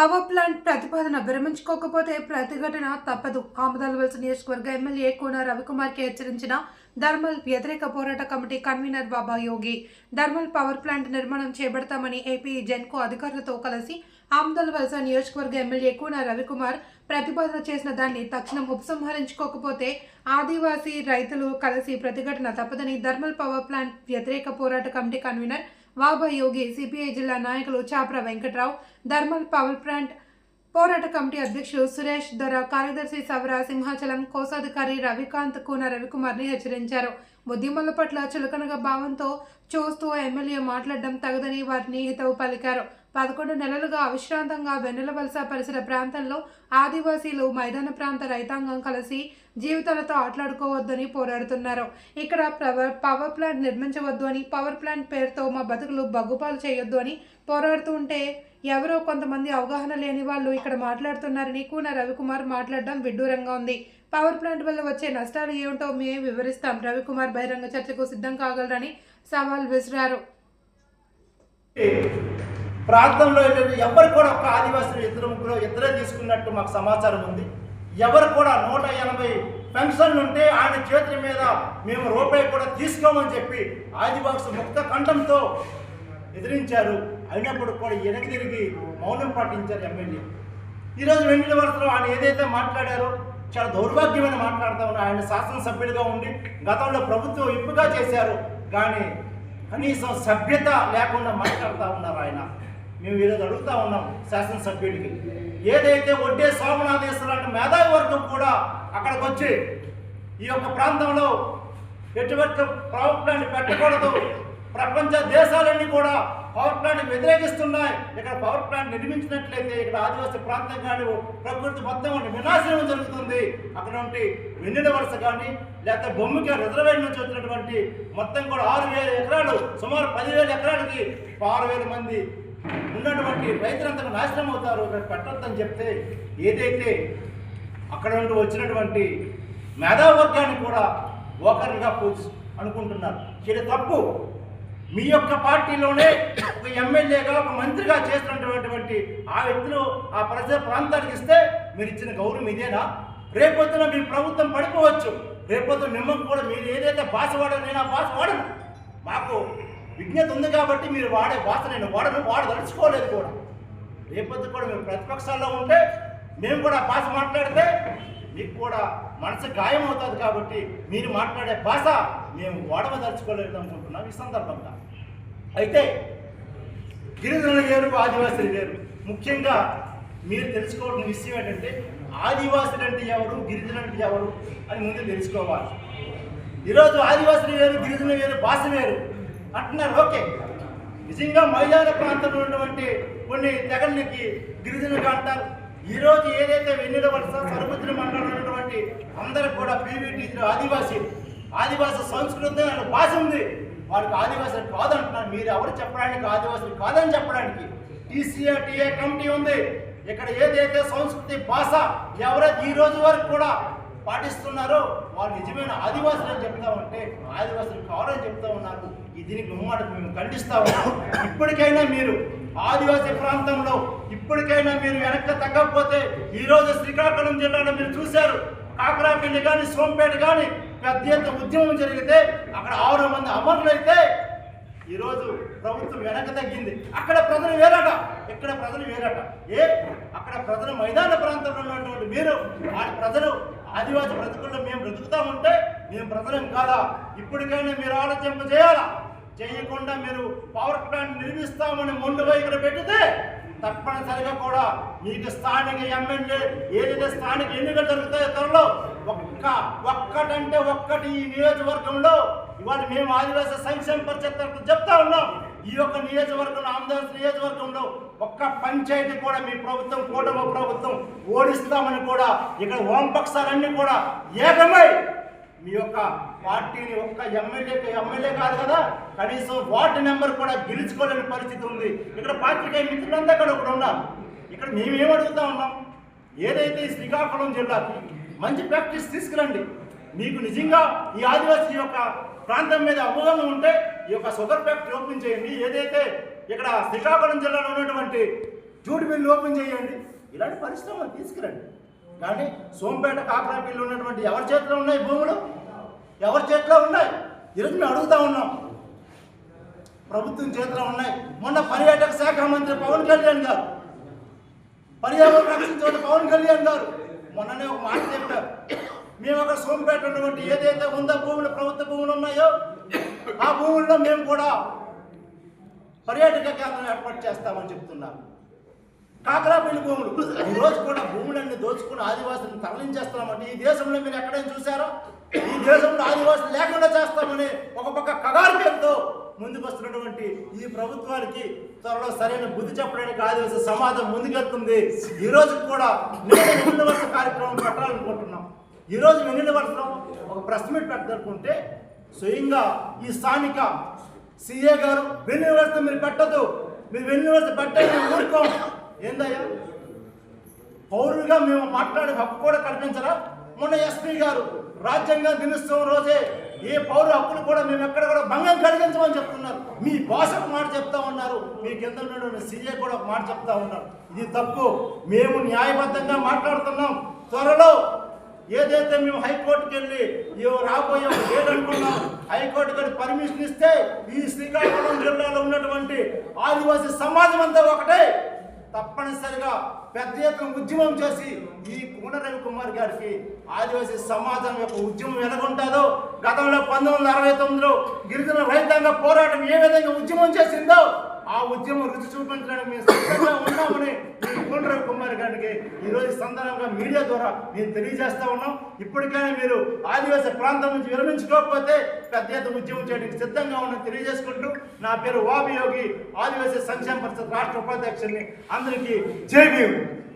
Power plant ప్రతిపాదన విరమించుకోకపోతే ప్రతిఘటన తప్పదు. ఆమదాలవలస నియోజకవర్గ ఎమ్మెల్యే కోన రవికుమార్కి హెచ్చరించిన ధర్మల్ వ్యతిరేక పోరాట committee convener Baba Yogi. Thermal power plant నిర్మాణం చేపడతామని ఏపీ జెన్కో అధికారులతో కలిసి ఆమదలవలస నియోజకవర్గ ఎమ్మెల్యే కోన రవికుమార్ ప్రతిపాదన చేసిన దాన్ని తక్షణం ఉపసంహరించుకోకపోతే ఆదివాసీ రైతులు కలిసి ప్రతిఘటన తప్పదని ధర్మల్ పవర్ ప్లాంట్ వ్యతిరేక పోరాట committee convener Vaba Yogi CPI జిల్లా నాయకులు Chapra Venkatrao thermal power plant పోరాట కమిటీ అధ్యక్షులు సురేష్ దొర కార్యదర్శి సవర సింహాచలం కోశాధికారి రవికాంత్ కూన రవికుమార్ని హెచ్చరించారు. ఉద్యమాల పట్ల చులకనగా భావంతో చూస్తూ ఎమ్మెల్యే మాట్లాడడం తగదని వారిని హితవు పలికారు. పదకొండు నెలలుగా అవిశ్రాంతంగా వెన్నెల వలస పరిసర ప్రాంతంలో ఆదివాసీలు మైదాన ప్రాంత రైతాంగం కలిసి జీవితాలతో ఆటలాడుకోవద్దని పోరాడుతున్నారు. ఇక్కడ పవర్ పవర్ ప్లాంట్ నిర్మించవద్దు అని పవర్ ప్లాంట్ పేరుతో మా బతుకులు బగ్గుపాలు చేయొద్దు అని పోరాడుతూ ఉంటే ఎవరో కొంతమంది అవగాహన లేని వాళ్ళు ఇక్కడ మాట్లాడుతున్నారని కూన రవికుమార్ మాట్లాడడం విడ్డూరంగా ఉంది. పవర్ ప్లాంట్ వల్ల వచ్చే నష్టాలు ఏమిటో మేము వివరిస్తాం. రవికుమార్ బహిరంగ చర్చకు సిద్ధం కాగలరని సవాల్ విసిరారు. ప్రాంతంలో ఏంటంటే ఎవరు కూడా ఒక ఆదివాసులు ఇద్దరు ముగ్గురు ఇద్దరే తీసుకున్నట్టు మాకు సమాచారం ఉంది. ఎవరు కూడా నూట ఎనభై పెన్షన్లు ఉంటే ఆయన చేతుల మీద మేము రూపాయి కూడా తీసుకోమని చెప్పి ఆదివాసు ముక్త కంఠంతో ఎదిరించారు. అయినప్పుడు కూడా వెనక తిరిగి మౌనం పాటించారు ఎమ్మెల్యే. ఈరోజు వెంకట వరసలో ఆయన ఏదైతే మాట్లాడారో చాలా దౌర్భాగ్యమైన మాట్లాడుతూ ఉన్నారు. ఆయన శాసనసభ్యుడిగా ఉండి గతంలో ప్రభుత్వం ఇప్పుగా చేశారు. కానీ కనీసం సభ్యత లేకుండా మాట్లాడుతూ ఉన్నారు ఆయన. మేము ఈరోజు అడుగుతా ఉన్నాం శాసనసభ్యుడికి ఏదైతే వడ్డే సోమనాథేశ్వర లాంటి మేధావి వర్గం కూడా అక్కడికి వచ్చి ఈ యొక్క ప్రాంతంలో ఎటువంటి పవర్ ప్లాంట్ పెట్టకూడదు ప్రపంచ దేశాలన్నీ కూడా పవర్ ప్లాంట్ వ్యతిరేకిస్తున్నాయి. ఇక్కడ పవర్ ప్లాంట్ నిర్మించినట్లయితే ఇక్కడ ఆదివాసీ ప్రాంతం కానీ ప్రకృతి మొత్తం వినాశనం జరుగుతుంది. అక్కడ ఉంటే వెన్నెల వలస కానీ లేకపోతే బొమ్మకి రిజర్వేషన్ నుంచి వచ్చినటువంటి మొత్తం కూడా ఆరు వేల ఎకరాలు సుమారు పదివేల ఎకరాలకి ఆరు వేల మంది ఉన్నటువంటి రైతులంతా నాశనం అవుతారు ఇక్కడ పెట్టొద్దని చెప్తే ఏదైతే అక్కడ నుండి వచ్చినటువంటి మేధావర్గాన్ని కూడా ఓకర్గా పూజ అనుకుంటున్నారు. ఇది తప్పు. మీ యొక్క పార్టీలోనే ఒక ఎమ్మెల్యేగా ఒక మంత్రిగా చేస్తున్నటువంటి ఆ వ్యక్తులు ఆ ప్రజల ప్రాంతానికి ఇస్తే మీరు ఇచ్చిన గౌరవం ఇదేనా? రేపొద్దున మీ ప్రభుత్వం పడిపోవచ్చు. రేపొద్దున మిమ్మల్ని కూడా మీరు ఏదైతే భాష వాడో నేను ఆ భాష వాడను. మాకు విజ్ఞత ఉంది కాబట్టి మీరు వాడే భాష నేను వాడను వాడదలుచుకోలేదు కూడా. రేపొద్దు కూడా మేము ప్రతిపక్షాల్లో ఉంటే మేము కూడా ఆ భాష మాట్లాడితే మీకు కూడా మనసు గాయం అవుతుంది కాబట్టి మీరు మాట్లాడే భాష మేము వాడవదలుచుకోలేదు అనుకుంటున్నాం ఈ సందర్భంగా. అయితే గిరిజనులు వేరు ఆదివాసులు వేరు ముఖ్యంగా మీరు తెలుసుకోవాల్సిన విషయం ఏంటంటే ఆదివాసులు అంటే ఎవరు గిరిజనులు అంటే ఎవరు అని ముందు తెలుసుకోవాలి. ఈరోజు ఆదివాసులు వేరు గిరిజనులు వేరు భాష వేరు. అంటున్నారు. ఓకే. నిజంగా మైదాన ప్రాంతంలో ఉన్నటువంటి కొన్ని తెగలకి గిరిజనులు అంటారు. ఈరోజు ఏదైతే వెన్నెల వలస సరుబుద్ధిని మండలంలో ఉన్నటువంటి అందరూ కూడా పీవీటీ ఆదివాసీ ఆదివాసీ సంస్కృతి అనే భాష ఉంది. వారికి ఆదివాసులు కాదంటున్నారు. మీరు ఎవరు చెప్పడానికి ఆదివాసులు కాదని చెప్పడానికి. టీసీఏ టీఏ కమిటీ ఉంది. ఇక్కడ ఏదైతే సంస్కృతి భాష ఎవరైతే ఈ రోజు వరకు కూడా పాటిస్తున్నారో వాళ్ళు నిజమైన ఆదివాసులు అని చెప్తా ఉంటే ఆదివాసులు కావాలని చెప్తా ఉన్నారు. దీనికి ముమ్మాట మేము ఖండిస్తా ఉన్నాం ఇప్పటికైనా మీరు ఆదివాసీ ప్రాంతంలో ఇప్పటికైనా మీరు వెనక్కి తగ్గకపోతే ఈరోజు శ్రీకాకుళం జిల్లాలో మీరు చూశారు. కాకరాపల్లి కానీ సోంపేట కానీ పెద్ద ఎత్తున ఉద్యమం జరిగితే అక్కడ ఆరు మంది అమరులైతే ఈరోజు ప్రభుత్వం వెనక తగ్గింది. అక్కడ ప్రజలు వేరట. ఇక్కడ ప్రజలు వేరట. ఏ? అక్కడ ప్రజలు మైదాన ప్రాంతంలో ఉన్నటువంటి మీరు ఆ ప్రజలు ఆదివాసి బ్రతుకుల్లో మేము బ్రతుకుతా ఉంటే మేము ప్రజలం కాదా? ఇప్పటికైనా మీరు ఆలోచింప చేయాలా చేయకుండా మీరు పవర్ ప్లాంట్ నిర్మిస్తామని మొండు వైఖరి పెట్టితే తప్పనిసరిగా కూడా మీకు స్థానిక ఎమ్మెల్యే ఏదైతే స్థానిక ఎన్నికలు జరుగుతాయో త్వరలో ఒక్క ఒక్కటంటే ఒక్కటి ఈ నియోజకవర్గంలో ఇవాళ మేము ఆదివాసీ సంక్షేమ పరిషత్ చెప్తా ఉన్నాం. ఈ యొక్క నియోజకవర్గంలో ఆంధ్రప్రదేశ్ నియోజకవర్గంలో ఒక్క పంచాయతీ కూడా మీ ప్రభుత్వం కూటమి ప్రభుత్వం ఓడిస్తామని కూడా ఇక్కడ వామపక్షాలన్నీ కూడా ఏకమై మీ యొక్క పార్టీని ఒక్క ఎమ్మెల్యే ఎమ్మెల్యే కాదు కదా కనీసం వార్డు నెంబర్ కూడా గెలుచుకోలేని పరిస్థితి ఉంది. ఇక్కడ పాత్రికేయ మిత్రులంతా అక్కడ ఒకడు ఉన్నారు. ఇక్కడ మేమేం అడుగుతా ఉన్నాం? ఏదైతే శ్రీకాకుళం జిల్లాకి మంచి ప్రాక్టీస్ తీసుకురండి. మీకు నిజంగా ఈ ఆదివాసీ యొక్క ప్రాంతం మీద అవగాహన ఉంటే ఈ యొక్క షుగర్ ఫ్యాక్టరీ ఓపెన్ చేయండి. ఏదైతే ఇక్కడ శ్రీకాకుళం జిల్లాలో ఉన్నటువంటి జూట్ మిల్లు ఓపెన్ చేయండి. ఇలాంటి పరిశ్రమలు తీసుకురండి. కానీ సోంపేట కాకరాపల్లి ఉన్నటువంటి ఎవరి చేతిలో ఉన్నాయి భూములు? ఎవరి చేతిలో ఉన్నాయి? ఈరోజు మేము అడుగుతా ఉన్నాం. ప్రభుత్వం చేతిలో ఉన్నాయి. మొన్న పర్యాటక శాఖ మంత్రి పవన్ కళ్యాణ్ గారు పర్యావరణ రక్షించే పవన్ కళ్యాణ్ గారు మొన్ననే ఒక మాట చెప్పారు. మేము అక్కడ సోంపేట ఉన్నటువంటి ఏదైతే ఉందో భూములు ప్రభుత్వ భూములు ఉన్నాయో ఆ భూముల్లో మేము కూడా పర్యాటక కేంద్రం ఏర్పాటు చేస్తామని కాకరా పెళ్ళి భూములు. ఈ రోజు కూడా భూములన్నీ దోచుకుని ఆదివాసులను తరలించేస్తామంటే ఈ దేశంలో మీరు ఎక్కడైనా చూసారో ఈ దేశంలో ఆదివాసులు లేకుండా చేస్తామని ఒక పక్క కగారు పేరుతో ముందుకు వస్తున్నటువంటి ఈ ప్రభుత్వానికి త్వరలో సరైన బుద్ధి చెప్పడానికి ఆదివాసీ సమాజం ముందుకెళ్తుంది. ఈ రోజు కూడా నేను వెన్నుల వరుస కార్యక్రమం పెట్టాలనుకుంటున్నాం. ఈ రోజు వెన్నుల వరుసలో ఒక ప్రెస్ మీట్ పెట్టాలనుకుంటే స్వయంగా ఈ స్థానిక సీఏ గారు వెన్నుల వరుస మీరు పెట్టదు మీరు వెన్నుల వరుస ఊరుకోం. ఏందయ్యా? పౌరులుగా మేము మాట్లాడే హక్కు కూడా కల్పించరా మొన్న ఎస్పీ గారు రాజ్యాంగ దినోత్సవం రోజే ఏ పౌర హక్కులు కూడా మేము ఎక్కడ కూడా భంగం కలిగించమని చెప్తున్నారు. మీ భాషకు మాట చెప్తా ఉన్నారు. మీ కింద సీఏ కూడా ఒక మాట చెప్తా ఉన్నారు. ఇది తప్పు. మేము న్యాయబద్ధంగా మాట్లాడుతున్నాం. త్వరలో ఏదైతే మేము హైకోర్టుకి వెళ్ళి రాబోయే ఏదనుకున్నాం హైకోర్టు గారి పర్మిషన్ ఇస్తే ఈ శ్రీకాకుళం జిల్లాలో ఉన్నటువంటి ఆదివాసీ సమాజం అంతా ఒకటే. తప్పనిసరిగా పెద్ద ఎత్తున ఉద్యమం చేసి ఈ కూన రవి కుమార్ గారికి ఆదివాసీ సమాజం యొక్క ఉద్యమం ఎలాగుంటుందో గతంలో పంతొమ్మిది వందల అరవై తొమ్మిదిలో గిరిజన రైతాంగ పోరాటం ఏ విధంగా ఉద్యమం చేసిందో ఆ ఉద్యమం రుచి చూపించడానికి మేము సిద్ధంగా ఉన్నామని ఈ కుమార్ గారికి ఈరోజు సందర్భంగా మీడియా ద్వారా మేము తెలియజేస్తా ఉన్నాం. ఇప్పటికైనా మీరు ఆదివాసీ ప్రాంతం నుంచి విరమించుకోకపోతే పెద్ద ఎత్తున ఉద్యమం చేయడానికి సిద్ధంగా ఉన్న తెలియజేసుకుంటూ నా పేరు వాబియోగి ఆదివాసీ సంక్షేమ పరిషత్ రాష్ట్ర ఉపాధ్యక్షుడిని అందరికీ జై భీమ్.